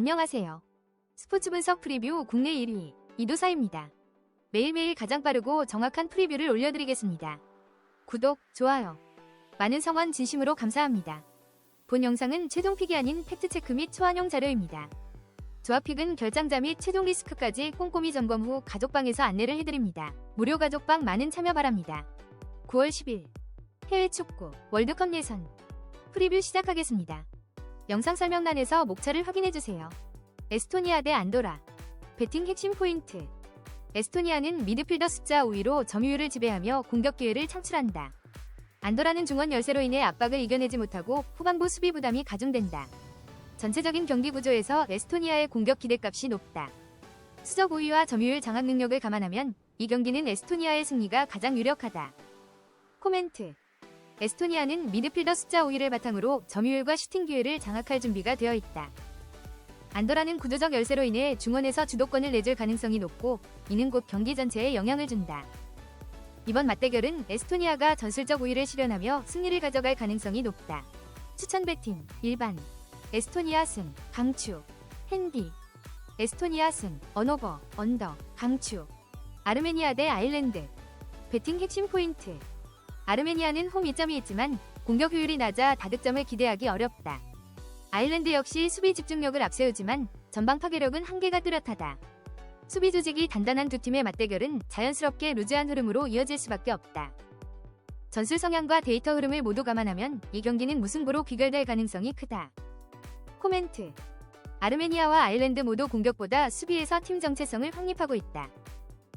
안녕하세요. 스포츠 분석 프리뷰 국내 1위 이도사입니다. 매일매일 가장 빠르고 정확한 프리뷰를 올려드리겠습니다. 구독, 좋아요, 많은 성원 진심으로 감사합니다. 본 영상은 최종 픽이 아닌 팩트체크 및 초안용 자료입니다. 조합픽은 결장자 및 최종 리스크까지 꼼꼼히 점검 후 가족방에서 안내를 해드립니다. 무료 가족방 많은 참여 바랍니다. 9월 10일 해외 축구 월드컵 예선 프리뷰 시작하겠습니다. 영상 설명란에서 목차를 확인해주세요. 에스토니아 대 안도라 배팅 핵심 포인트 에스토니아는 미드필더 숫자 5위로 점유율을 지배하며 공격 기회를 창출한다. 안도라는 중원 열세로 인해 압박을 이겨내지 못하고 후반부 수비 부담이 가중된다. 전체적인 경기 구조에서 에스토니아의 공격 기대값이 높다. 수적 우위와 점유율 장악 능력을 감안하면 이 경기는 에스토니아의 승리가 가장 유력하다. 코멘트 에스토니아는 미드필더 숫자 5위를 바탕으로 점유율과 슈팅 기회를 장악할 준비가 되어 있다. 안도라는 구조적 열세로 인해 중원에서 주도권을 내줄 가능성이 높고 이는 곧 경기 전체에 영향을 준다. 이번 맞대결은 에스토니아가 전술적 우위를 실현하며 승리를 가져갈 가능성이 높다. 추천 배팅 일반 에스토니아 승 강추 핸디 에스토니아 승 언오버 언더 강추 아르메니아 대 아일랜드 배팅 핵심 포인트 아르메니아는 홈 이점이 있지만 공격 효율이 낮아 다득점을 기대하기 어렵다. 아일랜드 역시 수비 집중력을 앞세우지만 전방 파괴력은 한계가 뚜렷하다. 수비 조직이 단단한 두 팀의 맞대결은 자연스럽게 루즈한 흐름으로 이어질 수밖에 없다. 전술 성향과 데이터 흐름을 모두 감안하면 이 경기는 무승부로 귀결될 가능성이 크다. 코멘트 아르메니아와 아일랜드 모두 공격보다 수비에서 팀 정체성을 확립하고 있다.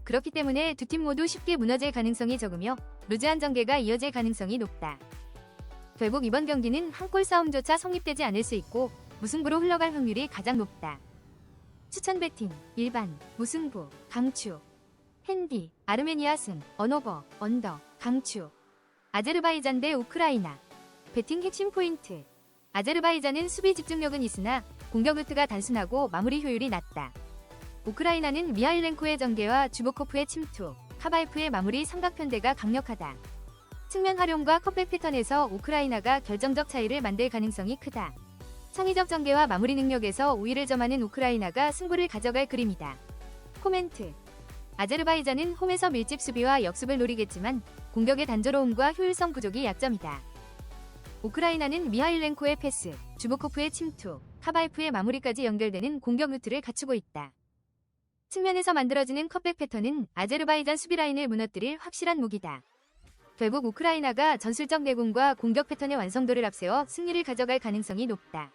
그렇기 때문에 두 팀 모두 쉽게 무너질 가능성이 적으며 루즈한 전개가 이어질 가능성이 높다. 결국 이번 경기는 한 골 싸움조차 성립되지 않을 수 있고 무승부로 흘러갈 확률이 가장 높다. 추천 배팅 일반 무승부 강추 핸디 아르메니아 승 언오버 언더 강추 아제르바이잔 대 우크라이나 배팅 핵심 포인트 아제르바이잔은 수비 집중력은 있으나 공격 루트가 단순하고 마무리 효율이 낮다. 우크라이나는 미하일렌코의 전개와 주보코프의 침투, 카바이프의 마무리 삼각편대가 강력하다. 측면 활용과 컵백 패턴에서 우크라이나가 결정적 차이를 만들 가능성이 크다. 창의적 전개와 마무리 능력에서 우위를 점하는 우크라이나가 승부를 가져갈 그림이다. 코멘트 아제르바이잔은 홈에서 밀집 수비와 역습을 노리겠지만 공격의 단조로움과 효율성 부족이 약점이다. 우크라이나는 미하일렌코의 패스, 주보코프의 침투, 카바이프의 마무리까지 연결되는 공격 루트를 갖추고 있다. 측면에서 만들어지는 컵백 패턴은 아제르바이잔 수비 라인을 무너뜨릴 확실한 무기다. 결국 우크라이나가 전술적 내공과 공격 패턴의 완성도를 앞세워 승리를 가져갈 가능성이 높다.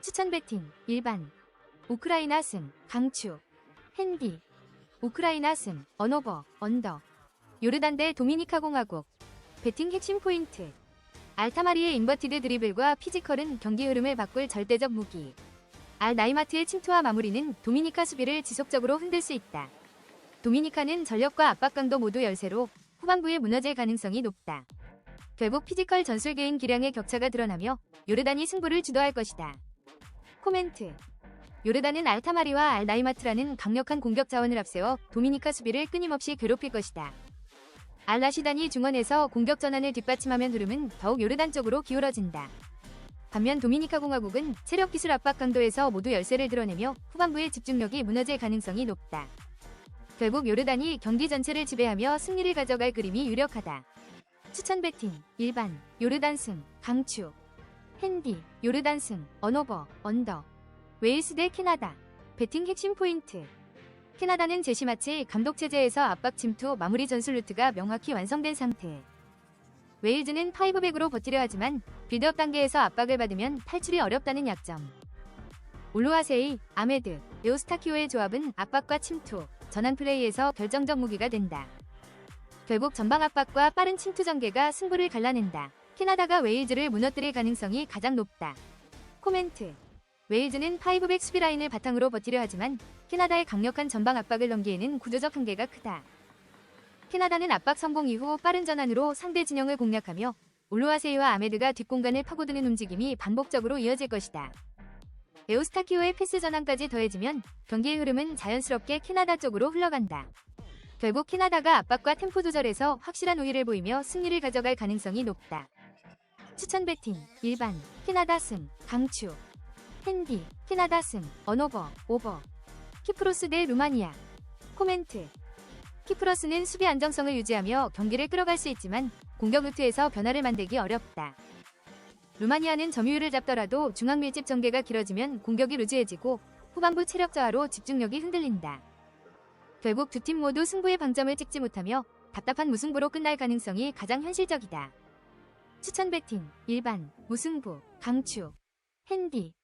추천 배팅 일반. 우크라이나 승 강추. 핸디. 우크라이나 승 언오버 언더. 요르단 대 도미니카 공화국. 배팅 핵심 포인트. 알타마리의 인버티드 드리블과 피지컬은 경기 흐름을 바꿀 절대적 무기 알 나이마트의 침투와 마무리는 도미니카 수비를 지속적으로 흔들 수 있다. 도미니카는 전력과 압박 강도 모두 열세로 후반부에 무너질 가능성이 높다. 결국 피지컬 전술 개인 기량의 격차가 드러나며 요르단이 승부를 주도할 것이다. 코멘트 요르단은 알타마리와 알 나이마트라는 강력한 공격 자원을 앞세워 도미니카 수비를 끊임없이 괴롭힐 것이다. 알 라시단이 중원에서 공격 전환을 뒷받침하면 흐름은 더욱 요르단 쪽으로 기울어진다. 반면 도미니카 공화국은 체력 기술 압박 강도에서 모두 열세를 드러내며 후반부의 집중력이 무너질 가능성이 높다. 결국 요르단이 경기 전체를 지배하며 승리를 가져갈 그림이 유력하다. 추천 배팅 일반 요르단 승 강추 핸디 요르단 승 언오버 언더 웨일스 대 캐나다 배팅 핵심 포인트 캐나다는 제시마치 감독 체제에서 압박 침투 마무리 전술 루트가 명확히 완성된 상태. 웨일즈는 파이브백으로 버티려 하지만 빌드업 단계에서 압박을 받으면 탈출이 어렵다는 약점. 올로아세이, 아메드, 에오스타키오의 조합은 압박과 침투, 전환 플레이에서 결정적 무기가 된다. 결국 전방 압박과 빠른 침투 전개가 승부를 갈라낸다. 캐나다가 웨일즈를 무너뜨릴 가능성이 가장 높다. 코멘트 웨일즈는 파이브백 수비 라인을 바탕으로 버티려 하지만 캐나다의 강력한 전방 압박을 넘기에는 구조적 한계가 크다. 캐나다는 압박 성공 이후 빠른 전환으로 상대 진영을 공략하며 올로아세이와 아메드가 뒷공간을 파고드는 움직임이 반복적으로 이어질 것이다. 에오스타키오의 패스 전환까지 더해지면 경기의 흐름은 자연스럽게 캐나다 쪽으로 흘러간다. 결국 캐나다가 압박과 템포 조절에서 확실한 우위를 보이며 승리를 가져갈 가능성이 높다. 추천 배팅 일반 캐나다 승 강추 핸디, 캐나다 승, 언오버, 오버. 키프로스 대 루마니아. 코멘트. 키프로스는 수비 안정성을 유지하며 경기를 끌어갈 수 있지만 공격 루트에서 변화를 만들기 어렵다. 루마니아는 점유율을 잡더라도 중앙 밀집 전개가 길어지면 공격이 루즈해지고 후반부 체력 저하로 집중력이 흔들린다. 결국 두 팀 모두 승부의 방점을 찍지 못하며 답답한 무승부로 끝날 가능성이 가장 현실적이다. 추천 배팅, 일반, 무승부, 강추, 핸디,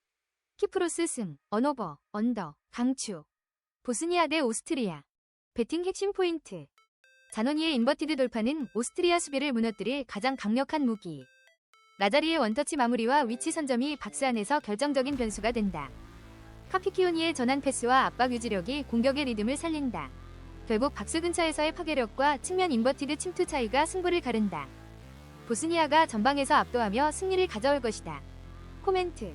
키프로스 승, 언오버, 언더, 강추, 보스니아 대 오스트리아, 배팅 핵심 포인트, 자노니의 인버티드 돌파는 오스트리아 수비를 무너뜨릴 가장 강력한 무기. 라자리의 원터치 마무리와 위치 선점이 박스 안에서 결정적인 변수가 된다. 카피키오니의 전환 패스와 압박 유지력이 공격의 리듬을 살린다. 결국 박스 근처에서의 파괴력과 측면 인버티드 침투 차이가 승부를 가른다. 보스니아가 전방에서 압도하며 승리를 가져올 것이다. 코멘트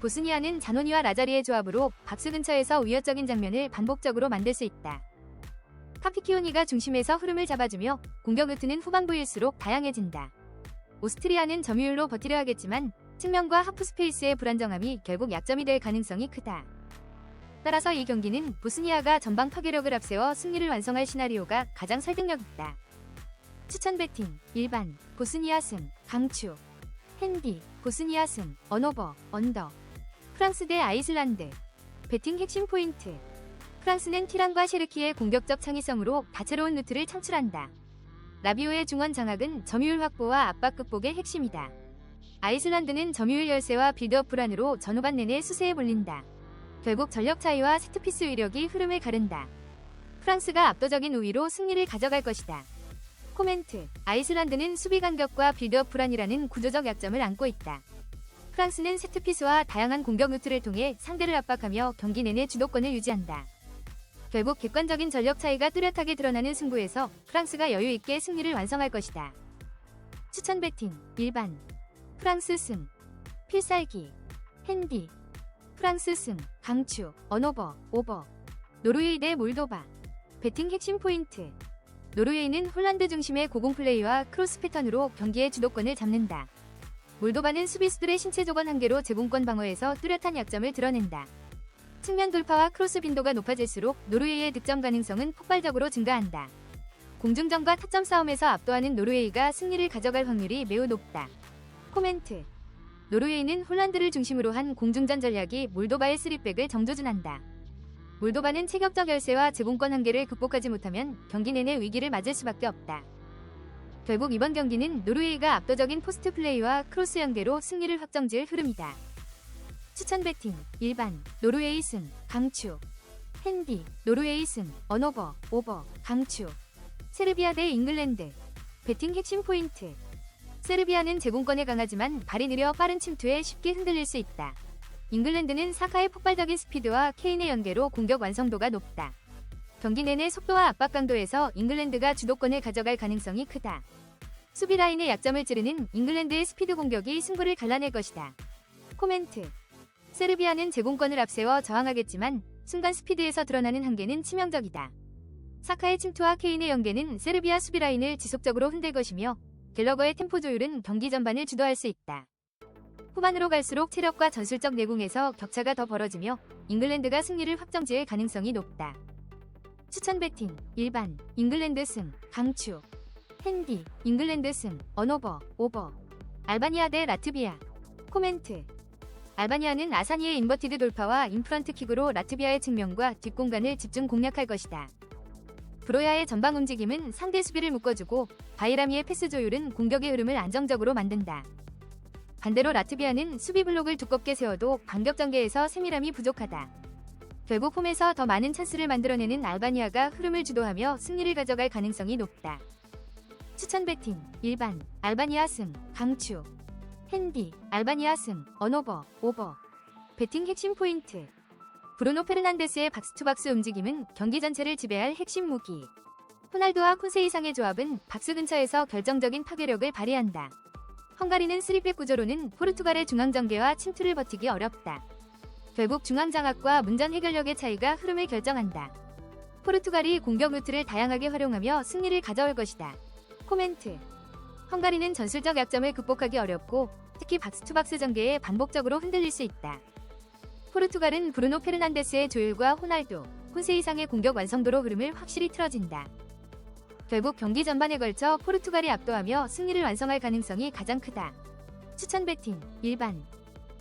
보스니아는 자노니와 라자리의 조합으로 박스 근처에서 위협적인 장면을 반복적으로 만들 수 있다. 카피키오니가 중심에서 흐름을 잡아주며 공격 루트는 후반부일수록 다양해진다. 오스트리아는 점유율로 버티려 하겠지만 측면과 하프 스페이스의 불안정함이 결국 약점이 될 가능성이 크다. 따라서 이 경기는 보스니아가 전방 파괴력을 앞세워 승리를 완성할 시나리오가 가장 설득력 있다. 추천 배팅, 일반, 보스니아 승, 강추, 핸디, 보스니아 승, 언오버, 언더, 프랑스 대 아이슬란드, 배팅 핵심 포인트, 프랑스는 티란과 셰르키의 공격적 창의성으로 다채로운 루트를 창출한다. 라비오의 중원 장악은 점유율 확보와 압박 극복의 핵심이다. 아이슬란드는 점유율 열세와 빌드업 불안으로 전후반 내내 수세에 몰린다. 결국 전력 차이와 세트피스 위력이 흐름을 가른다. 프랑스가 압도적인 우위로 승리를 가져갈 것이다. 코멘트 아이슬란드는 수비 간격과 빌드업 불안이라는 구조적 약점을 안고 있다. 프랑스는 세트피스와 다양한 공격 루트를 통해 상대를 압박하며 경기 내내 주도권을 유지한다. 결국 객관적인 전력 차이가 뚜렷하게 드러나는 승부에서 프랑스가 여유 있게 승리를 완성할 것이다. 추천 배팅 일반. 프랑스 승. 필살기. 핸디. 프랑스 승. 강추 언오버 오버. 노르웨이 대 몰도바. 배팅 핵심 포인트. 노르웨이는 홀란드 중심의 고공 플레이와 크로스 패턴으로 경기의 주도권을 잡는다. 몰도바는 수비수들의 신체 조건 한계로 제공권 방어에서 뚜렷한 약점을 드러낸다. 측면 돌파와 크로스 빈도가 높아질수록 노르웨이의 득점 가능성은 폭발적으로 증가한다. 공중전과 타점 싸움에서 압도하는 노르웨이가 승리를 가져갈 확률이 매우 높다. 코멘트 노르웨이는 홀란드를 중심으로 한 공중전 전략이 몰도바의 스리백을 정조준한다. 몰도바는 체격적 열세와 제공권 한계를 극복하지 못하면 경기 내내 위기를 맞을 수밖에 없다. 결국 이번 경기는 노르웨이가 압도적인 포스트 플레이와 크로스 연계로 승리를 확정지을 흐름이다. 추천 배팅 일반 노르웨이 승 강추 핸디 노르웨이 승 언오버 오버 강추 세르비아 대 잉글랜드 배팅 핵심 포인트 세르비아는 제공권에 강하지만 발이 느려 빠른 침투에 쉽게 흔들릴 수 있다. 잉글랜드는 사카의 폭발적인 스피드와 케인의 연계로 공격 완성도가 높다. 경기 내내 속도와 압박 강도에서 잉글랜드가 주도권을 가져갈 가능성이 크다. 수비 라인의 약점을 찌르는 잉글랜드의 스피드 공격이 승부를 갈라낼 것이다. 코멘트 세르비아는 제공권을 앞세워 저항하겠지만 순간 스피드에서 드러나는 한계는 치명적이다. 사카의 침투와 케인의 연계는 세르비아 수비 라인을 지속적으로 흔들 것이며 갤러거의 템포 조율은 경기 전반을 주도할 수 있다. 후반으로 갈수록 체력과 전술적 내공에서 격차가 더 벌어지며 잉글랜드가 승리를 확정지을 가능성이 높다. 추천 배팅 일반 잉글랜드 승 강추 핸디 잉글랜드 승 언오버 오버 알바니아 대 라트비아 코멘트 알바니아는 아사니의 인버티드 돌파와 인프런트 킥으로 라트비아의 측면과 뒷공간을 집중 공략할 것이다. 브로야의 전방 움직임은 상대 수비를 묶어주고 바이라미의 패스 조율은 공격의 흐름을 안정적으로 만든다. 반대로 라트비아는 수비 블록을 두껍게 세워도 반격 전개에서 세밀함이 부족하다. 결국 홈에서 더 많은 찬스를 만들어내는 알바니아가 흐름을 주도하며 승리를 가져갈 가능성이 높다. 추천 배팅 일반 알바니아 승 강추 핸디 알바니아 승 언오버 오버 배팅 핵심 포인트 브루노 페르난데스의 박스투박스 움직임은 경기 전체를 지배할 핵심 무기. 호날두와 콘세 이상의 조합은 박스 근처에서 결정적인 파괴력을 발휘한다. 헝가리는 3백 구조로는 포르투갈의 중앙 전개와 침투를 버티기 어렵다. 결국 중앙 장악과 문전 해결력의 차이가 흐름을 결정한다. 포르투갈이 공격 루트를 다양하게 활용하며 승리를 가져올 것이다. 코멘트 헝가리는 전술적 약점을 극복하기 어렵고 특히 박스투박스 전개에 반복적으로 흔들릴 수 있다. 포르투갈은 브루노 페르난데스의 조율과 호날두, 혼세 이상의 공격 완성도로 흐름을 확실히 틀어진다. 결국 경기 전반에 걸쳐 포르투갈이 압도하며 승리를 완성할 가능성이 가장 크다. 추천 배팅 일반.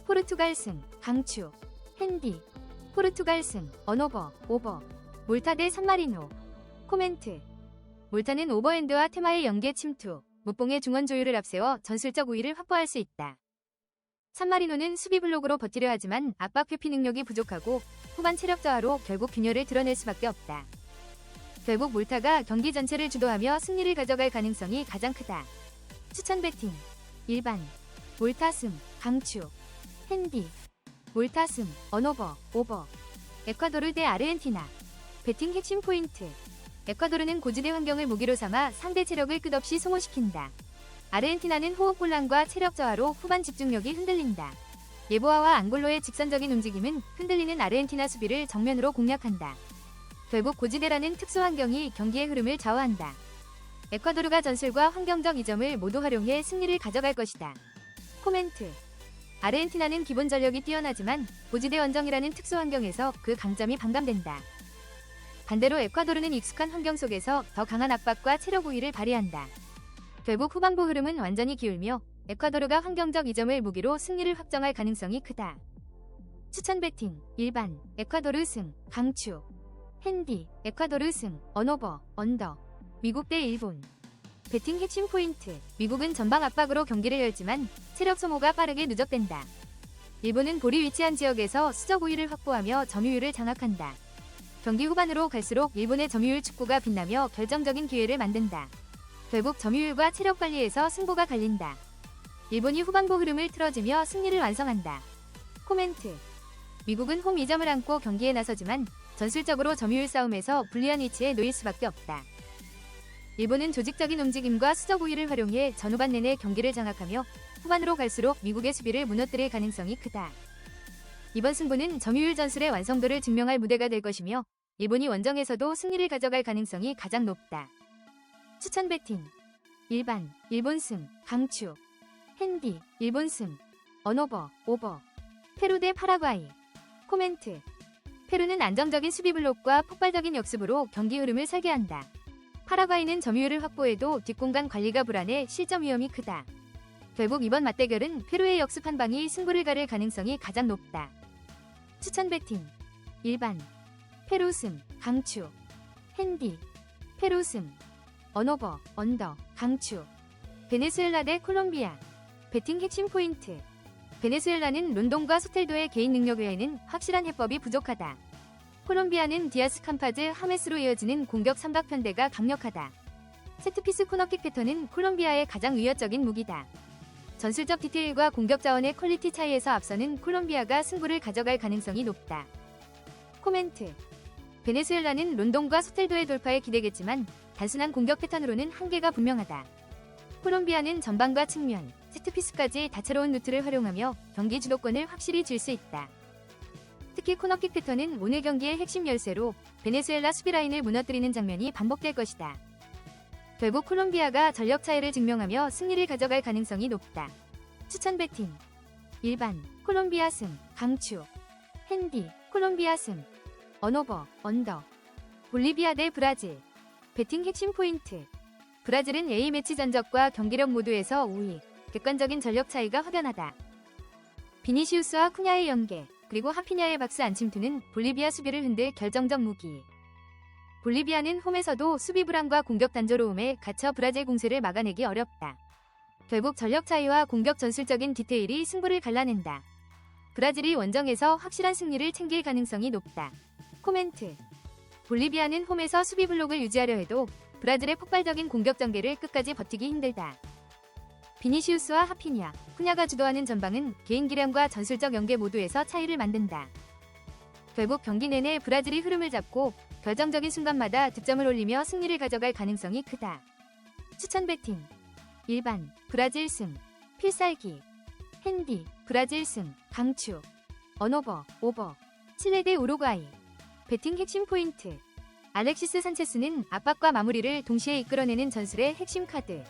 포르투갈 승 강추. 핸디. 포르투갈 승 언오버 오버. 몰타 대 산마리노. 코멘트. 몰타는 오버핸드와 테마의 연계 침투 무봉의 중원 조율을 앞세워 전술적 우위를 확보할 수 있다. 산마리노는 수비 블록으로 버티려 하지만 압박 회피 능력이 부족하고 후반 체력 저하로 결국 균열을 드러낼 수밖에 없다. 결국 몰타가 경기 전체를 주도하며 승리를 가져갈 가능성이 가장 크다. 추천 배팅 일반 몰타승 강추 핸디 몰타승 언오버 오버 에콰도르 대 아르헨티나 배팅 핵심 포인트 에콰도르는 고지대 환경을 무기로 삼아 상대 체력을 끝없이 소모시킨다. 아르헨티나는 호흡 곤란과 체력 저하로 후반 집중력이 흔들린다. 예보아와 앙골로의 직선적인 움직임은 흔들리는 아르헨티나 수비를 정면으로 공략한다. 결국 고지대라는 특수 환경이 경기의 흐름을 좌우한다. 에콰도르가 전술과 환경적 이점을 모두 활용해 승리를 가져갈 것이다. 코멘트 아르헨티나는 기본 전력이 뛰어나지만 고지대 원정이라는 특수 환경에서 그 강점이 반감된다. 반대로 에콰도르는 익숙한 환경 속에서 더 강한 압박과 체력 우위를 발휘한다. 결국 후반부 흐름은 완전히 기울며 에콰도르가 환경적 이점을 무기로 승리를 확정할 가능성이 크다. 추천 배팅 일반 에콰도르 승 강추 핸디 에콰도르 승 언오버 언더 미국 대 일본 배팅 핵심 포인트 미국은 전방 압박으로 경기를 열지만 체력 소모가 빠르게 누적된다. 일본은 볼이 위치한 지역에서 수적 우위를 확보하며 점유율을 장악한다. 경기 후반으로 갈수록 일본의 점유율 축구가 빛나며 결정적인 기회를 만든다. 결국 점유율과 체력 관리에서 승부가 갈린다. 일본이 후반부 흐름을 틀어지며 승리를 완성한다. 코멘트 미국은 홈 2점을 안고 경기에 나서지만 전술적으로 점유율 싸움에서 불리한 위치에 놓일 수밖에 없다. 일본은 조직적인 움직임과 수적 우위를 활용해 전후반 내내 경기를 장악하며 후반으로 갈수록 미국의 수비를 무너뜨릴 가능성이 크다. 이번 승부는 점유율 전술의 완성도를 증명할 무대가 될 것이며 일본이 원정에서도 승리를 가져갈 가능성이 가장 높다. 추천 배팅 일반 일본 승 강추 핸디 일본 승 언오버 오버 페루 대 파라과이 코멘트 페루는 안정적인 수비 블록과 폭발적인 역습으로 경기 흐름을 설계한다. 파라과이는 점유율을 확보해도 뒷공간 관리가 불안해 실점 위험이 크다. 결국 이번 맞대결은 페루의 역습 한 방이 승부를 가를 가능성이 가장 높다. 추천 배팅. 일반. 페루 승 강추. 핸디. 페루 승 언오버 언더 강추. 베네수엘라 대 콜롬비아. 배팅 핵심 포인트. 베네수엘라는 론동과 소텔도의 개인 능력 외에는 확실한 해법이 부족하다. 콜롬비아는 디아스 캄파즈 하메스로 이어지는 공격 삼각 편대가 강력하다. 세트피스 코너킥 패턴은 콜롬비아의 가장 위협적인 무기다. 전술적 디테일과 공격 자원의 퀄리티 차이에서 앞서는 콜롬비아가 승부를 가져갈 가능성이 높다. 코멘트 베네수엘라는 론동과 소텔도의 돌파에 기대겠지만 단순한 공격 패턴으로는 한계가 분명하다. 콜롬비아는 전방과 측면, 세트피스까지 다채로운 루트를 활용하며 경기 주도권을 확실히 줄 수 있다. 특히 코너킥 패턴은 오늘 경기의 핵심 열쇠로 베네수엘라 수비 라인을 무너뜨리는 장면이 반복될 것이다. 결국 콜롬비아가 전력 차이를 증명하며 승리를 가져갈 가능성이 높다. 추천 배팅. 일반 콜롬비아 승. 강추. 핸디 콜롬비아 승. 언오버 언더. 볼리비아 대 브라질. 배팅 핵심 포인트. 브라질은 A매치 전적과 경기력 모두에서 우위. 객관적인 전력 차이가 확연하다. 비니시우스와 쿠냐의 연계 그리고 하피냐의 박스 안침투는 볼리비아 수비를 흔들 결정적 무기. 볼리비아는 홈에서도 수비 불안과 공격 단조로움에 갇혀 브라질 공세를 막아내기 어렵다. 결국 전력 차이와 공격 전술적인 디테일이 승부를 갈라낸다. 브라질이 원정에서 확실한 승리를 챙길 가능성이 높다. 코멘트 볼리비아는 홈에서 수비 블록을 유지하려 해도 브라질의 폭발적인 공격 전개를 끝까지 버티기 힘들다. 비니시우스와 하피냐, 후냐가 주도하는 전방은 개인 기량과 전술적 연계 모두에서 차이를 만든다. 결국 경기 내내 브라질이 흐름을 잡고 결정적인 순간마다 득점을 올리며 승리를 가져갈 가능성이 크다. 추천 배팅 일반 브라질 승 필살기 핸디 브라질 승 강추 언오버 오버 칠레 대 우루과이 배팅 핵심 포인트 알렉시스 산체스는 압박과 마무리를 동시에 이끌어내는 전술의 핵심 카드.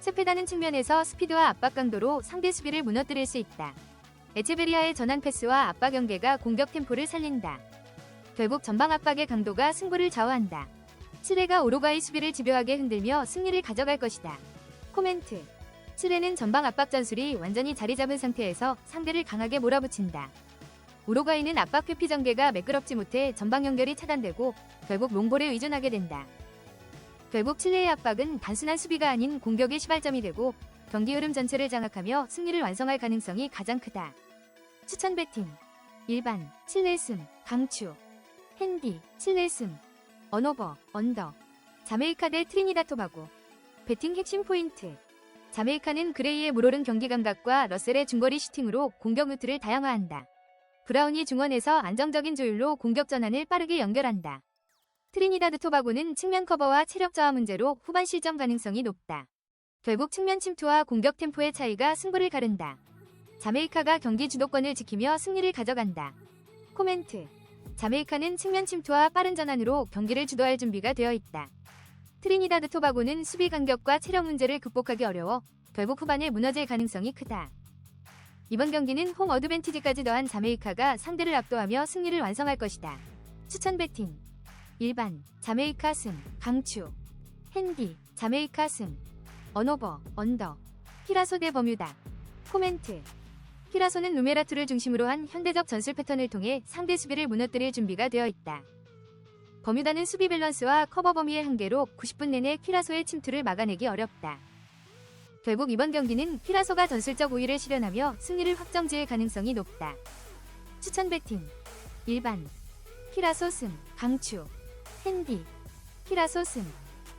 세페다는 측면에서 스피드와 압박 강도로 상대 수비를 무너뜨릴 수 있다. 에체베리아의 전환 패스와 압박 연계가 공격 템포를 살린다. 결국 전방 압박의 강도가 승부를 좌우한다. 칠레가 오로과의 수비를 집요하게 흔들며 승리를 가져갈 것이다. 코멘트 칠레는 전방 압박 전술이 완전히 자리 잡은 상태에서 상대를 강하게 몰아붙인다. 우루과이는 압박 회피 전개가 매끄럽지 못해 전방 연결이 차단되고 결국 롱볼에 의존하게 된다. 결국 칠레의 압박은 단순한 수비가 아닌 공격의 시발점이 되고 경기 흐름 전체를 장악하며 승리를 완성할 가능성이 가장 크다. 추천 배팅 일반 칠레 승 강추 핸디 칠레승 언오버 언더 자메이카 대 트리니다 토바고 배팅 핵심 포인트 자메이카는 그레이의 물오른 경기 감각과 러셀의 중거리 슈팅으로 공격 루트를 다양화한다. 브라운이 중원에서 안정적인 조율로 공격 전환을 빠르게 연결한다. 트리니다드 토바고는 측면 커버와 체력 저하 문제로 후반 실점 가능성이 높다. 결국 측면 침투와 공격 템포의 차이가 승부를 가른다. 자메이카가 경기 주도권을 지키며 승리를 가져간다. 코멘트 자메이카는 측면 침투와 빠른 전환으로 경기를 주도할 준비가 되어 있다. 트리니다드 토바고는 수비 간격과 체력 문제를 극복하기 어려워 결국 후반에 무너질 가능성이 크다. 이번 경기는 홈 어드밴티지까지 더한 자메이카가 상대를 압도하며 승리를 완성할 것이다. 추천 배팅. 일반 자메이카 승. 강추. 핸디 자메이카 승. 언오버 언더. 피라소 대 버뮤다. 코멘트 피라소는 루메라투를 중심으로 한 현대적 전술 패턴을 통해 상대 수비를 무너뜨릴 준비가 되어 있다. 버뮤다는 수비 밸런스와 커버 범위의 한계로 90분 내내 피라소의 침투를 막아내기 어렵다. 결국 이번 경기는 피라소가 전술적 우위를 실현하며 승리를 확정지을 가능성이 높다. 추천 배팅 일반 피라소 승 강추 핸디 피라소 승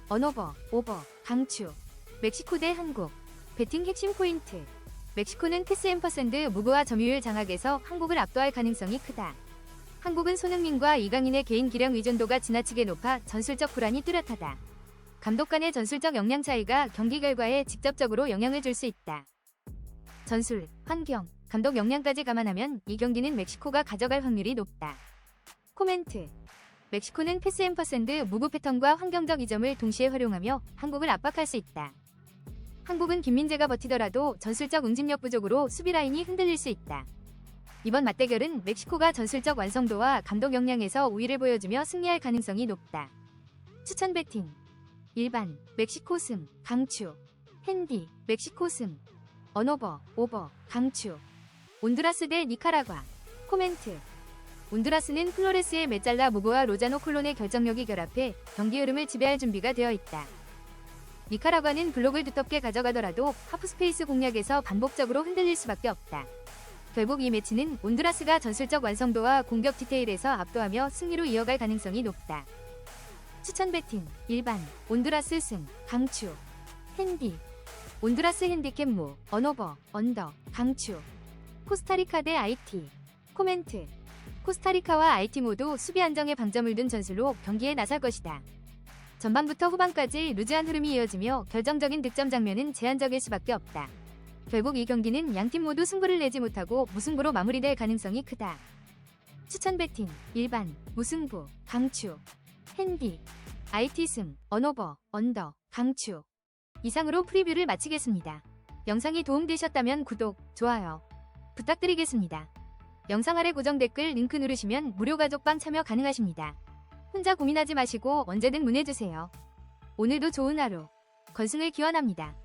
언오버 오버 강추 멕시코 대 한국 배팅 핵심 포인트 멕시코는 패스 앰퍼샌드 무브와 점유율 장악에서 한국을 압도할 가능성이 크다. 한국은 손흥민과 이강인의 개인 기량 의존도가 지나치게 높아 전술적 불안이 뚜렷하다. 감독 간의 전술적 역량 차이가 경기 결과에 직접적으로 영향을 줄 수 있다. 전술, 환경, 감독 역량까지 감안하면 이 경기는 멕시코가 가져갈 확률이 높다. 코멘트 멕시코는 패스 앰퍼샌드 무브 패턴과 환경적 이점을 동시에 활용하며 한국을 압박할 수 있다. 한국은 김민재가 버티더라도 전술적 응집력 부족으로 수비 라인이 흔들릴 수 있다. 이번 맞대결은 멕시코가 전술적 완성도와 감독 역량에서 우위를 보여주며 승리할 가능성이 높다. 추천 배팅 일반 멕시코 승 강추 핸디 멕시코 승 언오버 오버 강추 온두라스 대 니카라과 코멘트 온두라스는 플로레스의 메잘라 무보와 로자노 콜론의 결정력이 결합해 경기 흐름을 지배할 준비가 되어 있다. 니카라과는 블록을 두텁게 가져가더라도 하프스페이스 공략에서 반복적으로 흔들릴 수밖에 없다. 결국 이 매치는 온두라스가 전술적 완성도와 공격 디테일에서 압도하며 승리로 이어갈 가능성이 높다. 추천 배팅 일반 온두라스 승 강추 핸디 온두라스 핸디캡 무 언오버 언더 강추 코스타리카 대 IT 코멘트 코스타리카와 IT 모두 수비 안정에 방점을 둔 전술로 경기에 나설 것이다. 전반부터 후반까지 루즈한 흐름이 이어지며 결정적인 득점 장면은 제한적일 수밖에 없다. 결국 이 경기는 양팀 모두 승부를 내지 못하고 무승부로 마무리될 가능성이 크다. 추천 배팅 일반 무승부 강추 핸디 IT 승 언오버 언더 강추 이상으로 프리뷰를 마치겠습니다. 영상이 도움되셨다면 구독, 좋아요 부탁드리겠습니다. 영상 아래 고정 댓글 링크 누르시면 무료 가족방 참여 가능하십니다. 혼자 고민하지 마시고 언제든 문의주세요. 오늘도 좋은 하루. 건승을 기원합니다.